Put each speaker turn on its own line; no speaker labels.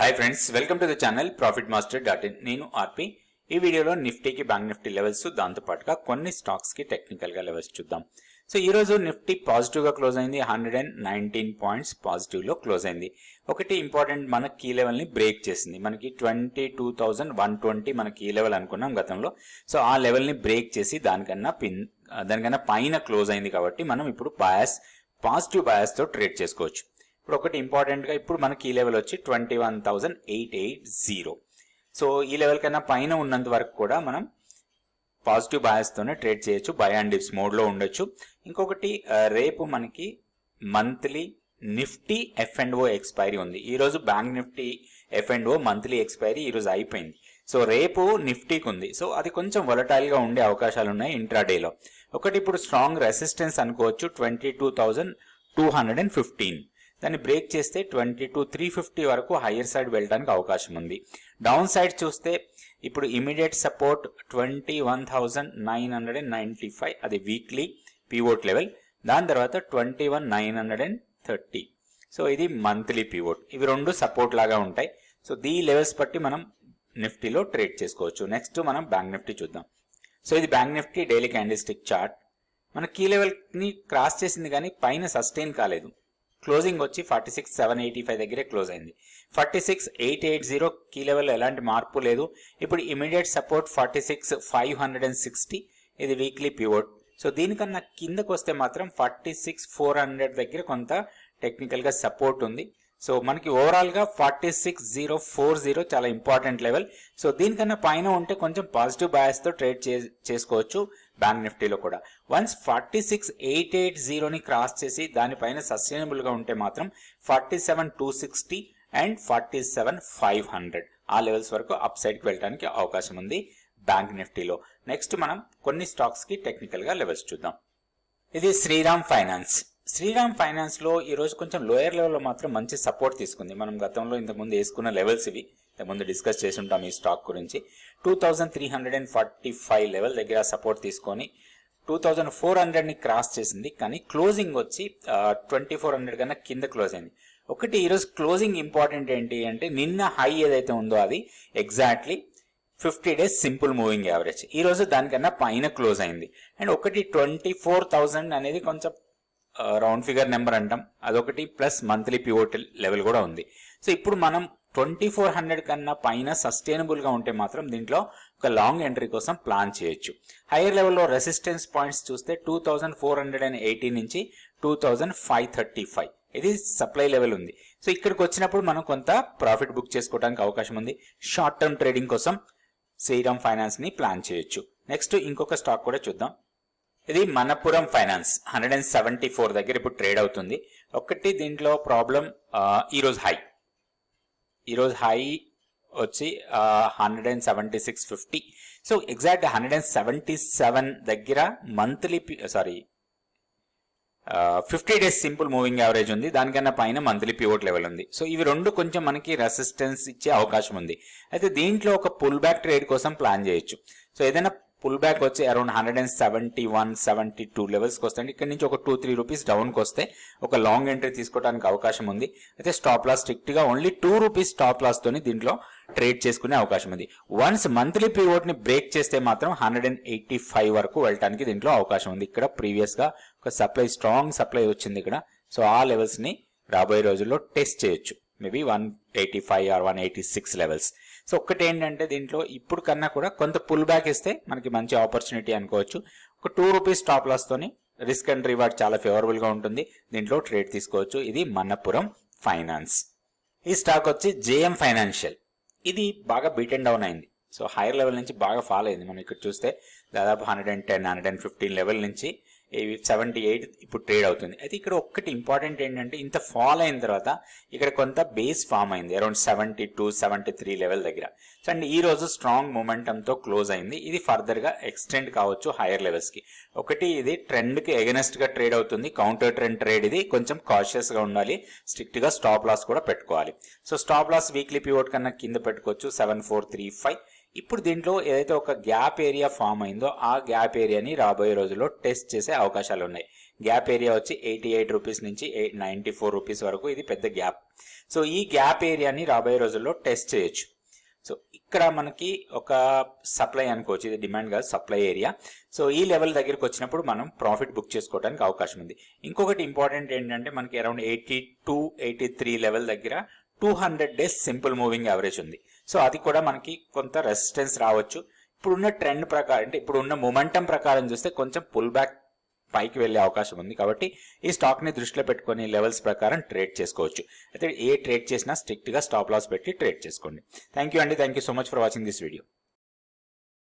Hi friends welcome to the channel profit master dot in నేను ఆర్పి. ఈ వీడియోలో నిఫ్టీకి bank Nifty levels దాంతో పాటుగా కొన్ని స్టాక్స్కి టెక్నికల్గా లెవెల్స్ చూద్దాం. సో ఈ రోజు నిఫ్టీ పాజిటివ్గా క్లోజ్ అయింది. హండ్రెడ్ అండ్ నైన్టీన్ పాయింట్స్ పాజిటివ్లో క్లోజ్ అయింది. ఒకటి ఇంపార్టెంట్ మన కీ లెవెల్ని బ్రేక్ చేసింది. మనకి twenty two thousand one twenty మన కీ లెవెల్ అనుకున్నాం గతంలో. సో ఆ లెవెల్ని బ్రేక్ చేసి దానికన్నా పిన్ దానికన్నా పైన క్లోజ్ అయింది కాబట్టి మనం ఇప్పుడు బయాస్ పాజిటివ్ బయాస్తో ట్రేడ్ చేసుకోవచ్చు. ఇప్పుడు ఒకటి ఇంపార్టెంట్గా ఇప్పుడు మనకి ఈ లెవెల్ వచ్చి twenty one thousand eight eight zero. So ఈ లెవెల్ కన్నా పైన ఉన్నంత వరకు కూడా మనం పాజిటివ్ బయాస్తోనే ట్రేడ్ చేయొచ్చు. బై అండ్ డిప్స్ మోడ్లో ఉండొచ్చు. ఇంకొకటి రేపు మనకి monthly Nifty F and O expiry ఉంది. ఈరోజు bank Nifty F and O monthly expiry ఈరోజు అయిపోయింది. సో రేపు నిఫ్టీకి ఉంది సో అది కొంచెం వొలటైల్గా ఉండే అవకాశాలు ఉన్నాయి ఇంట్రాడేలో ఒకటి ఇప్పుడు స్ట్రాంగ్ రెసిస్టెన్స్ అనుకోవచ్చు twenty two thousand two hundred and fifteen. దాన్ని బ్రేక్ చేస్తే ట్వంటీ టు త్రీ ఫిఫ్టీ వరకు హయ్యర్ సైడ్ వెళ్ళడానికి అవకాశం ఉంది. డౌన్ సైడ్ చూస్తే ఇప్పుడు immediate support twenty one thousand nine hundred and ninety five అది వీక్లీ పివోట్ లెవెల్ దాని తర్వాత twenty one nine hundred and thirty so ఇది మంత్లీ పివోట్ ఇవి రెండు సపోర్ట్ లాగా ఉంటాయి. సో దీ లెవెల్స్ బట్టి మనం నిఫ్టీలో ట్రేడ్ చేసుకోవచ్చు. నెక్స్ట్ మనం బ్యాంక్ నిఫ్టీ చూద్దాం. సో ఇది bank Nifty daily candlestick chart మన కీ లెవెల్ని క్రాస్ చేసింది కానీ పైన సస్టైన్ కాలేదు. క్లోజింగ్ వచ్చి forty six seven eighty five దగ్గరే క్లోజ్ అయింది. Forty six eight eight zero key level ఎలాంటి మార్పు లేదు. ఇప్పుడు immediate support forty six five hundred and sixty ఇది వీక్లీ పివోట్ సో దీనికన్నా కిందకు వస్తే మాత్రం ఫార్టీ సిక్స్ ఫోర్ హండ్రెడ్ దగ్గర కొంత టెక్నికల్గా సపోర్ట్ ఉంది. సో మనకి ఓవరాల్గా forty six zero four zero చాలా ఇంపార్టెంట్ లెవెల్ సో దీనికన్నా పైన ఉంటే కొంచెం పాజిటివ్ బయాస్తో ట్రేడ్ చే- చేసుకోవచ్చు బ్యాంక్ నిఫ్టీలో కూడా. Once forty six eight eight జీరోని cross చేసి దానిపైన సస్టైనబుల్గా ఉంటే మాత్రం forty seven two sixty and forty seven five hundred ఆ లెవెల్స్ వరకు అప్ సైడ్కి వెళ్ళడానికి అవకాశం ఉంది బ్యాంక్ నిఫ్టీలో నెక్స్ట్ మనం కొన్ని స్టాక్స్కి టెక్నికల్గా లెవెల్స్ చూద్దాం. ఇది శ్రీరామ్ ఫైనాన్స్. శ్రీరామ్ ఫైనాన్స్లో ఈరోజు కొంచెం లోయర్ లెవెల్లో మాత్రం మంచి సపోర్ట్ తీసుకుంది. మనం గతంలో ఇంతకుముందు వేసుకున్న లెవెల్స్ ఇవి. ఇంతకుముందు డిస్కస్ చేసి ఉంటాం ఈ స్టాక్ గురించి. Two thousand three hundred and forty five level దగ్గర సపోర్ట్ తీసుకొని టూ థౌజండ్ ఫోర్ హండ్రెడ్ని క్రాస్ చేసింది. కానీ క్లోజింగ్ వచ్చి ట్వంటీ ఫోర్ హండ్రెడ్ కన్నా కింద క్లోజ్ అయింది. ఒకటి ఈరోజు క్లోజింగ్ ఇంపార్టెంట్ ఏంటి అంటే నిన్న హై ఏదైతే ఉందో అది exactly fifty days simple moving average. ఈ రోజు దానికన్నా పైన క్లోజ్ అయింది. అండ్ ఒకటి ట్వంటీ ఫోర్ థౌసండ్ అనేది కొంచెం రౌండ్ ఫిగర్ నెంబర్ అంటాం. అదొకటి ప్లస్ మంత్లీ పివోట్ లెవెల్ కూడా ఉంది. సో ఇప్పుడు మనం ట్వంటీ ఫోర్ హండ్రెడ్ కన్నా పైన సస్టైనబుల్గా ఉంటే మాత్రం దీంట్లో ఒక లాంగ్ ఎంట్రీ కోసం ప్లాన్ చేయొచ్చు. హైయర్ లెవెల్లో రెసిస్టెన్స్ పాయింట్స్ చూస్తే two thousand four hundred and eighty నుంచి two thousand five thirty five. ఇది సప్లై లెవెల్ ఉంది. సో ఇక్కడికి వచ్చినప్పుడు మనం కొంత ప్రాఫిట్ బుక్ చేసుకోవడానికి అవకాశం ఉంది. షార్ట్ టర్మ్ ట్రేడింగ్ కోసం శ్రీరామ్ ఫైనాన్స్ని ప్లాన్ చేయొచ్చు. నెక్స్ట్ ఇంకొక స్టాక్ కూడా చూద్దాం. ఇది Manappuram finance hundred and seventy four దగ్గర ఇప్పుడు ట్రేడ్ అవుతుంది. ఒకటి దీంట్లో ప్రాబ్లం ఈరోజు హై ఈరోజు హై వచ్చి hundred and seventy six fifty so exact hundred and seventy seven దగ్గర monthly sorry fifty days simple moving average ఉంది. దానికన్నా పైన మంత్లీ పివోట్ లెవెల్ ఉంది. సో ఇవి రెండు కొంచెం మనకి రెసిస్టెన్స్ ఇచ్చే అవకాశం ఉంది. అయితే దీంట్లో ఒక పుల్ బ్యాక్ ట్రేడ్ కోసం ప్లాన్ చేయొచ్చు. సో ఏదైనా పుల్ బ్యాక్ వచ్చి around hundred and seventy one seventy two లెవెల్స్కి వస్తే ఇక్కడ నుంచి ఒక టూ త్రీ రూపీస్ డౌన్కి వస్తే ఒక లాంగ్ ఎంట్రీ తీసుకోవడానికి అవకాశం ఉంది. అయితే స్టాప్ లాస్ స్ట్రిక్ట్గా only two rupees stop loss తోని దీంట్లో ట్రేడ్ చేసుకునే అవకాశం ఉంది. వన్స్ మంత్లీ పివోట్ని బ్రేక్ చేస్తే మాత్రం హండ్రెడ్ అండ్ ఎయిటీ ఫైవ్ వరకు వెళ్ళడానికి దీంట్లో అవకాశం ఉంది. ఇక్కడ ప్రీవియస్గా ఒక సప్లై స్ట్రాంగ్ సప్లై వచ్చింది ఇక్కడ. సో ఆ లెవెల్స్ని రాబోయే రోజుల్లో టెస్ట్ చేయొచ్చు. Maybe one eighty five or one eighty six levels. So ఒక్కటి ఏంటంటే దీంట్లో ఇప్పుడు కన్నా కూడా కొంత పుల్ బ్యాక్ ఇస్తే మనకి మంచి ఆపర్చునిటీ అనుకోవచ్చు. ఒక టూ రూపీస్ టాప్ లాస్ తోని రిస్క్ అండ్ రివార్డ్ చాలా ఫేవరబుల్గా ఉంటుంది. దీంట్లో ట్రేడ్ తీసుకోవచ్చు. ఇది మన్నపురం ఫైనాన్స్ ఈ స్టాక్ వచ్చి జేఎం ఫైనాన్షియల్. ఇది బాగా బీట్ అండ్ డౌన్ అయింది. సో హైయర్ లెవెల్ నుంచి బాగా ఫాల్ అయింది. మనం ఇక్కడ చూస్తే దాదాపు hundred and ten hundred and fifteen level నుంచి సెవెంటీ ఎయిట్ ఇప్పుడు ట్రేడ్ అవుతుంది. అయితే ఇక్కడ ఒక్కటి ఇంపార్టెంట్ ఏంటంటే ఇంత ఫాల్ అయిన తర్వాత ఇక్కడ కొంత బేస్ ఫామ్ అయింది around seventy two seventy three level దగ్గర. సో అండ్ ఈ రోజు స్ట్రాంగ్ మూమెంటంతో క్లోజ్ అయింది. ఇది ఫర్దర్గా ఎక్స్టెండ్ కావచ్చు హైయర్ లెవెల్స్కి. ఒకటి ఇది ట్రెండ్కి గా ట్రేడ్ అవుతుంది. కౌంటర్ ట్రెండ్ ట్రేడ్ ఇది కొంచెం కాషియస్గా ఉండాలి. స్ట్రిక్ట్గా స్టాప్ లాస్ కూడా పెట్టుకోవాలి. So stop loss weekly pivot కన్నా కింద పెట్టుకోవచ్చు సెవెన్ ఫోర్ త్రీ ఫైవ్ ఇప్పుడు దీంట్లో ఏదైతే ఒక గ్యాప్ ఏరియా ఫామ్ అయిందో ఆ గ్యాప్ ఏరియాని రాబోయే రోజుల్లో టెస్ట్ చేసే అవకాశాలు ఉన్నాయి. గ్యాప్ ఏరియా వచ్చి ఎయిటీ ఎయిట్ రూపీస్ నుంచి నైన్టీ ఫోర్ రూపీస్ వరకు ఇది పెద్ద గ్యాప్. సో ఈ గ్యాప్ ఏరియాని రాబోయే రోజుల్లో టెస్ట్ చేయొచ్చు. సో ఇక్కడ మనకి ఒక సప్లై అనుకోవచ్చు. ఇది డిమాండ్ కాదు సప్లై ఏరియా. సో ఈ లెవెల్ దగ్గరికి వచ్చినప్పుడు మనం ప్రాఫిట్ బుక్ చేసుకోవడానికి అవకాశం ఉంది. ఇంకొకటి ఇంపార్టెంట్ ఏంటంటే మనకి around eighty two eighty three level దగ్గర two hundred days simple moving average ఉంది. సో అది కూడా మనకి కొంత రెసిస్టెన్స్ రావచ్చు. ఇప్పుడున్న ట్రెండ్ ప్రకారం అంటే ఇప్పుడున్న మొమెంటం ప్రకారం చూస్తే కొంచెం పుల్ బ్యాక్ పైకి వెళ్ళే అవకాశం ఉంది. కాబట్టి ఈ స్టాక్ని దృష్టిలో పెట్టుకొని లెవెల్స్ ప్రకారం ట్రేడ్ చేసుకోవచ్చు. అయితే ఏ ట్రేడ్ చేసినా స్ట్రిక్ట్గా స్టాప్ లాస్ పెట్టి ట్రేడ్ చేసుకోండి. థ్యాంక్ యూ అండి. Thank you so much for watching this video.